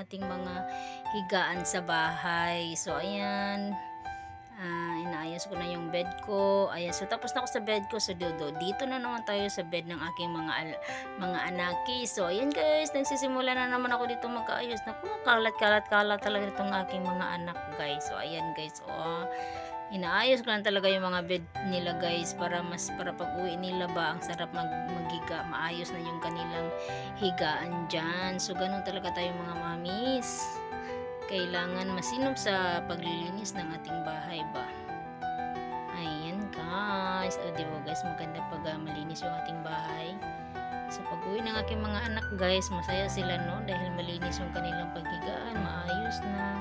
ating mga higaan sa bahay. So, ayan. Ah, inaayos ko na yung bed ko. Ayan, so tapos na ako sa bed ko. So, dodo, dito na naman tayo sa bed ng aking mga mga anaki. So, ayan guys, nagsisimula na naman ako dito magkaayos. Naku, kalat-kalat-kalat talaga itong aking mga anak guys. So, ayan guys, oh. Inaayos ko lang talaga yung mga bed nila guys para mas para pag uwi nila ba ang sarap mag magiga maayos na yung kanilang higaan dyan. So ganun talaga tayo mga mamis. Kailangan masinop sa paglilinis ng ating bahay ba? Ayan guys. O diba guys? Maganda pag ah, malinis yung ating bahay. So pag uwi ng aking mga anak guys masaya sila no? Dahil malinis yung kanilang paghigaan. Maayos na